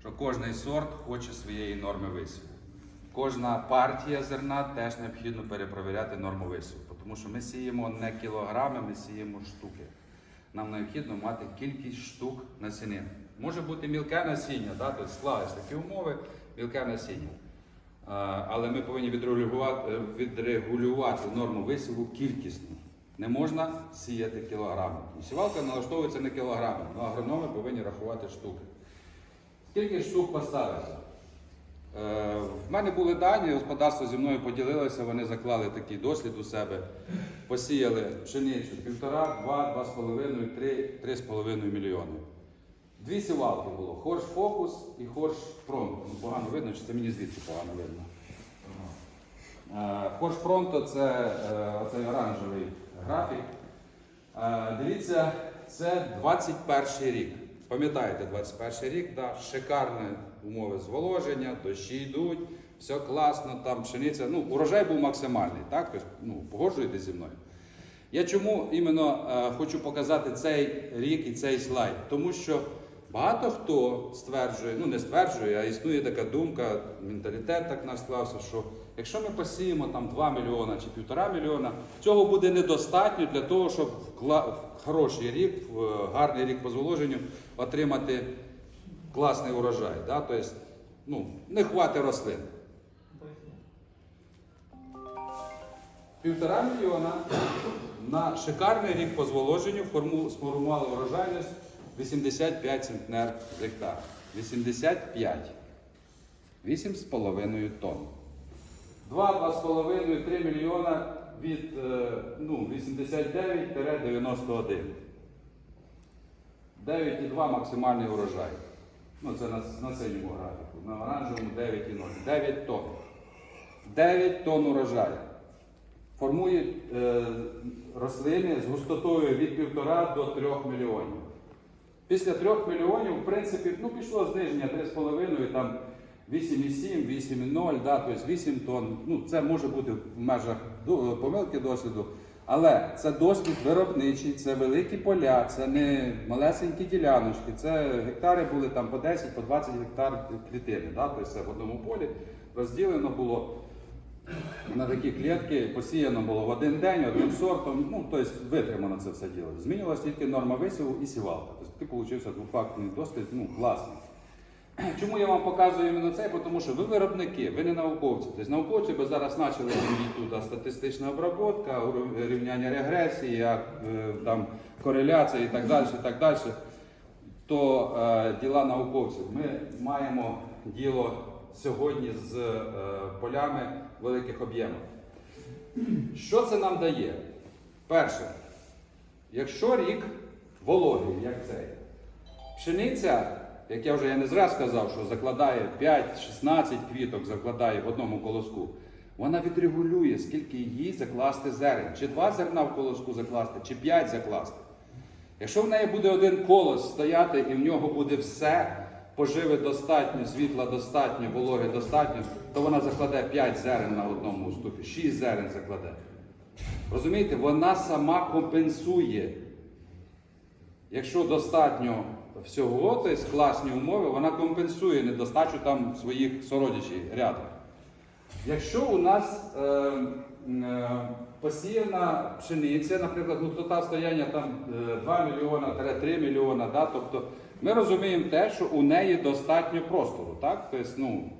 що кожний сорт хоче своєї норми висіву. Кожна партія зерна теж необхідно перепровіряти норму висіву, тому що ми сіємо не кілограми, ми сіємо штуки. Нам необхідно мати кількість штук насінин. Може бути мілке насіння, да? тобто склались такі умови, мілке насіння. Але ми повинні відрегулювати, відрегулювати норму висіву кількісно. Не можна сіяти кілограми. Сівалка налаштовується на кілограми, але агрономи повинні рахувати штуки. Скільки штук поставити? Е, В мене були дані, господарство зі мною поділилося, вони заклали такий дослід у себе, посіяли пшеницю півтора, два, два з половиною, три, три з половиною мільйони. Дві сівалки було: хорш фокус і хорш пронто. Ну, погано видно, чи це мені звідси погано видно. Е, Хорш пронто це е, оцей оранжевий графік. Е, Дивіться, це 21 рік. Пам'ятаєте, 21 рік, да, шикарні умови зволоження, дощі йдуть, все класно, там пшениця. Ну, урожай був максимальний, так? Тобто, ну, погоджуєтесь зі мною. Я чому іменно е, хочу показати цей рік і цей слайд? Тому що багато хто стверджує, ну не стверджує, а існує така думка, менталітет так наш склався, що якщо ми посіємо там 2 мільйона чи 1,5 мільйона, цього буде недостатньо для того, щоб в хороший рік, в е, гарний рік по зволоженню отримати класний урожай. Да? Тобто, ну, не хватить рослин. Півтора мільйона на шикарний рік по зволоженню сформували урожайність 85 центнер з гектар. 85. 8,5 тонн. 2-2,5-3 мільйона від е, ну, 89-91. 9,2 максимальний урожай. Ну, це на, на синьому графіку. На оранжевому 9,0. 9 тонн. 9 тонн урожаю. Формують е, рослини з густотою від 1,5 до 3 мільйонів. Після 3 мільйонів, в принципі, ну, пішло зниження 3,5, там 8,7, 8,0, да, тобто 8 тонн. Ну, це може бути в межах помилки досвіду. Але це досвід виробничий, це великі поля, це не малесенькі діляночки, це гектари були там по 10, по 20 гектар клітини. Да? Тобто це в одному полі розділено було на такі клітки, посіяно було в один день, одним сортом. Ну, тобто витримано це все діло. Змінилась тільки норма висіву і сівалка. Тобто такий получився двофактний досвід, ну, класний. Чому я вам показую іменно це? Тому що ви виробники, ви не науковці. Тобто науковці би зараз почали тут статистична обробка, рівняння регресії, е, там, кореляція і так далі. І так далі. То е, діла науковців. Ми маємо діло сьогодні з е, полями великих об'ємів. Що це нам дає? Перше, якщо рік вологий, як цей, пшениця, як я вже я не зря сказав, що закладає 5-16 квіток, закладає в одному колоску, вона відрегулює, скільки їй закласти зерен. Чи два зерна в колоску закласти, чи п'ять закласти. Якщо в неї буде один колос стояти і в нього буде все, поживи достатньо, світла достатньо, вологи достатньо, то вона закладе 5 зерен на одному уступі, 6 зерен закладе. Розумієте, вона сама компенсує. Якщо достатньо всього, тобто класні умови, вона компенсує недостачу там своїх сородичів рядом. Якщо у нас е, е, посіяна пшениця, наприклад, густота стояння там е, 2 мільйона 3 мільйона, да, тобто ми розуміємо те, що у неї достатньо простору. Так? Тобто, ну,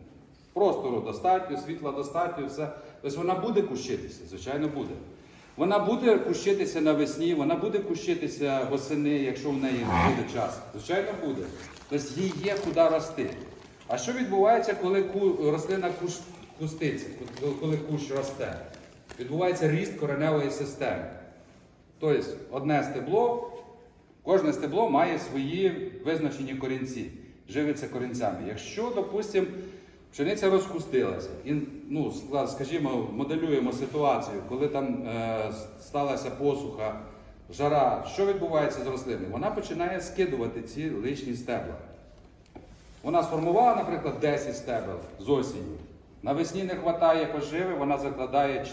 простору достатньо, світла достатньо, все. Тобто вона буде кущитися, звичайно, буде. Вона буде кущитися навесні, вона буде кущитися восени, якщо в неї буде час. Звичайно, буде. Тобто їй є куди рости. А що відбувається, коли рослина куститься, коли кущ росте? Відбувається ріст кореневої системи. Тобто одне стебло, кожне стебло має свої визначені корінці, живиться корінцями. Якщо, допустимо, пшениця розкустилася, і, ну, скажімо, моделюємо ситуацію, коли там е, сталася посуха, жара, що відбувається з рослиною? Вона починає скидувати ці лишні стебла. Вона сформувала, наприклад, 10 стебел з осінню. Навесні не вистачає поживи, вона закладає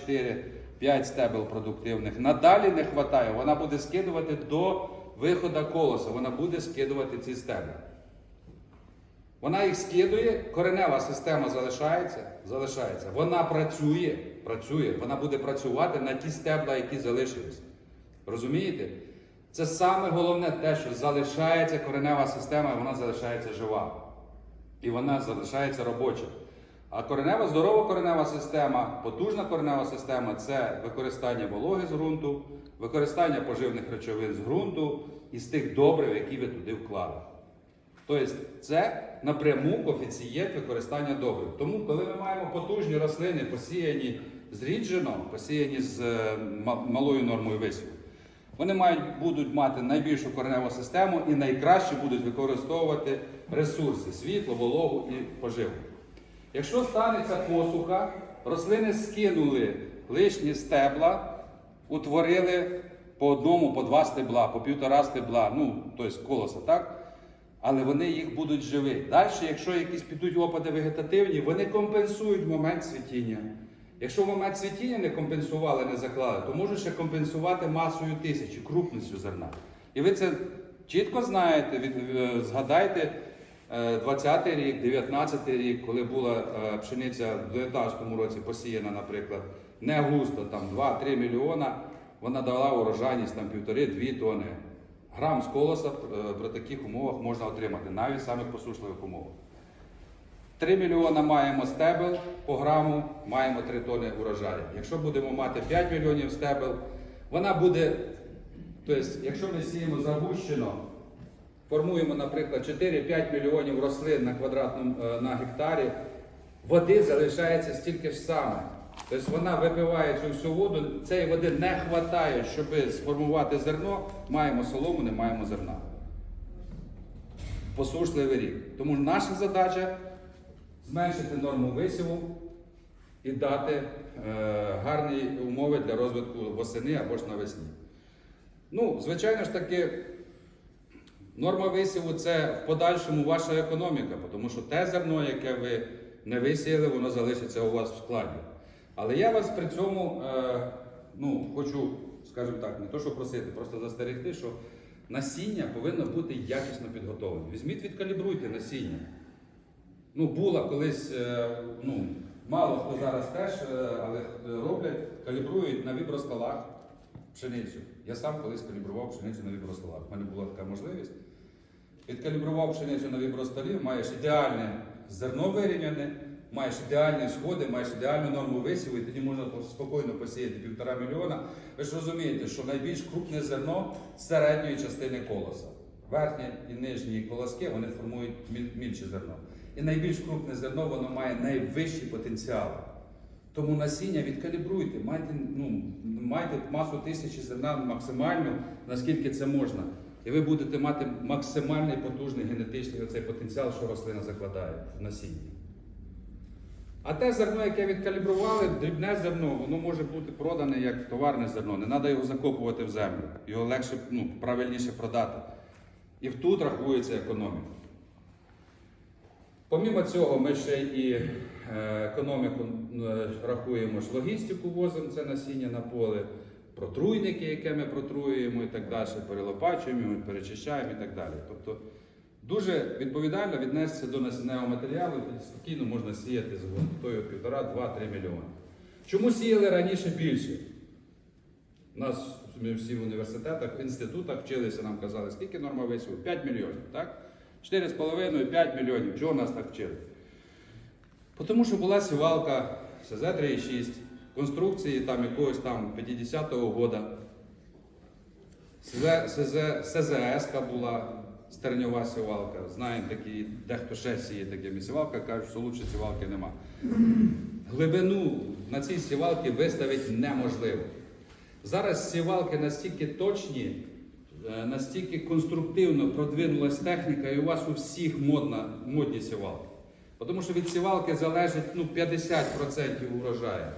4-5 стебел продуктивних. Надалі не вистачає, вона буде скидувати до виходу колоса, вона буде скидувати ці стебла. Вона їх скидує, коренева система залишається, залишається. Вона працює, працює, вона буде працювати на ті стебла, які залишились. Розумієте? Це саме головне те, що залишається коренева система, і вона залишається жива. І вона залишається робоча. А коренева, здорова коренева система, потужна коренева система це використання вологи з ґрунту, використання поживних речовин з ґрунту і з тих добрив, які ви туди вклали. Тобто це напряму коефіцієнт використання добрив. Тому, коли ми маємо потужні рослини, посіяні зріджено, посіяні з е, малою нормою висіву, вони мають, будуть мати найбільшу кореневу систему і найкраще будуть використовувати ресурси світло, вологу і поживу. Якщо станеться посуха, рослини скинули лишні стебла, утворили по одному, по два стебла, по півтора стебла, ну, тобто колоса, так? Але вони їх будуть живі. Далі, якщо якісь підуть опади вегетативні, вони компенсують момент цвітіння. Якщо момент цвітіння не компенсували, не заклали, то можуть ще компенсувати масою тисячі, крупністю зерна. І ви це чітко знаєте, від, е, згадайте е, 20-й рік, 19-й рік, коли була е, пшениця в 19-му році посіяна, наприклад, не густо, там 2-3 мільйона, вона дала урожайність там 1,5-2 тони. Грам з колоса е, при таких умовах можна отримати, навіть в самих посушливих умовах. 3 мільйона маємо стебел по граму, маємо 3 тони урожаю. Якщо будемо мати 5 мільйонів стебел, вона буде, тобто, якщо ми сіємо загущено, формуємо, наприклад, 4-5 мільйонів рослин на квадратному е, на гектарі, води залишається стільки ж саме. Тобто вона випиває цю всю воду, цієї води не вистачає, щоб сформувати зерно, маємо солому, не маємо зерна. Посушливий рік. Тому наша задача зменшити норму висіву і дати е, гарні умови для розвитку восени або ж навесні. Ну, звичайно ж таки, норма висіву це в подальшому ваша економіка, тому що те зерно, яке ви не висіяли, воно залишиться у вас в складі. Але я вас при цьому е, ну, хочу, скажімо так, не то, що просити, просто застерегти, що насіння повинно бути якісно підготовлене. Візьміть, відкалібруйте насіння. Ну, була колись, е, ну, мало хто зараз теж, е, але роблять, калібрують на віброскалах пшеницю. Я сам колись калібрував пшеницю на віброскалах. У мене була така можливість. Відкалібрував пшеницю на вібростолі, маєш ідеальне зерно вирівняне, маєш ідеальні сходи, маєш ідеальну норму висіву, і тоді можна спокійно посіяти півтора мільйона. Ви ж розумієте, що найбільш крупне зерно середньої частини колоса. Верхні і нижні колоски вони формують міль- мільче зерно. І найбільш крупне зерно воно має найвищий потенціал. Тому насіння відкалібруйте, майте, ну, майте масу тисячі зерна максимальну, наскільки це можна. І ви будете мати максимальний потужний генетичний оцей потенціал, що рослина закладає в насінні. А те зерно, яке відкалібрували, дрібне зерно, воно може бути продане як товарне зерно. Не треба його закопувати в землю. Його легше, ну, правильніше продати. І тут рахується економіка. Помімо цього, ми ще і е, економіку е, рахуємо ж логістику, возимо це насіння на поле, протруйники, яке ми протруюємо і так далі, перелопачуємо, перечищаємо і так далі. Тобто дуже відповідально віднестися до насінневого матеріалу, і спокійно можна сіяти з висотою 1,5-2-3 мільйони. Чому сіяли раніше більше? У нас ми всі в університетах, в інститутах вчилися, нам казали, скільки норма висіву? 5 мільйонів, так? 4,5-5 мільйонів. Чого нас так вчили? Тому що була сівалка СЗ-3,6, конструкції там якогось там 50-го года. СЗС була стерньова сівалка. Знаємо такі, дехто ще сіє такими сівалками, кажуть, що лучше сівалки нема. Глибину на цій сівалці виставити неможливо. Зараз сівалки настільки точні, е, настільки конструктивно продвинулась техніка, і у вас у всіх модна, модні сівалки. Тому що від сівалки залежить ну, 50% урожаю.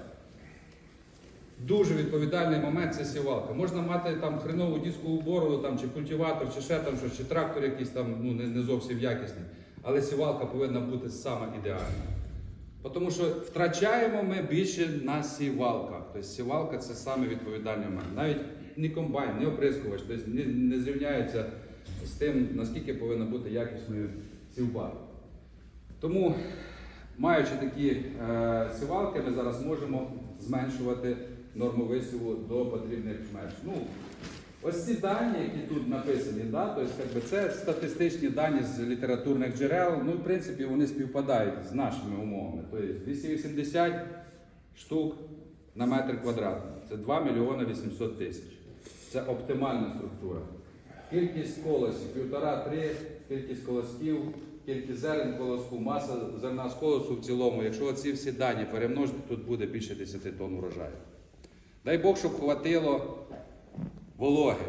Дуже відповідальний момент це сівалка. Можна мати там хренову дискову бороду, там, чи культиватор, чи ще там щось, чи трактор якийсь там ну, не, не зовсім якісний. Але сівалка повинна бути саме ідеальна. Тому що втрачаємо ми більше на сівалках. Тобто сівалка це саме відповідальний момент. Навіть не комбайн, не оприскувач, тобто не, не зрівняється з тим, наскільки повинна бути якісною сівба. Тому, маючи такі е, сівалки, ми зараз можемо зменшувати норму висіву до потрібних меж. Ну, ось ці дані, які тут написані, да, тобто, як би, це статистичні дані з літературних джерел. Ну, в принципі, вони співпадають з нашими умовами. Тобто 280 штук на метр квадратний. Це 2 мільйони 800 тисяч. Це оптимальна структура. Кількість колосів, півтора-три, кількість колосків, кількість зерен колоску, маса зерна з колосу в цілому. Якщо ці всі дані перемножити, тут буде більше 10 тонн урожаю. Дай Бог, щоб хватило вологи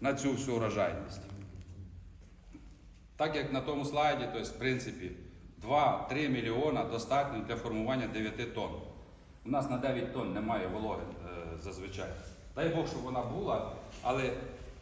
на цю всю урожайність. Так як на тому слайді, тобто, в принципі, 2-3 мільйона достатньо для формування 9 тонн. У нас на 9 тонн немає вологи е, зазвичай. Дай Бог, щоб вона була, але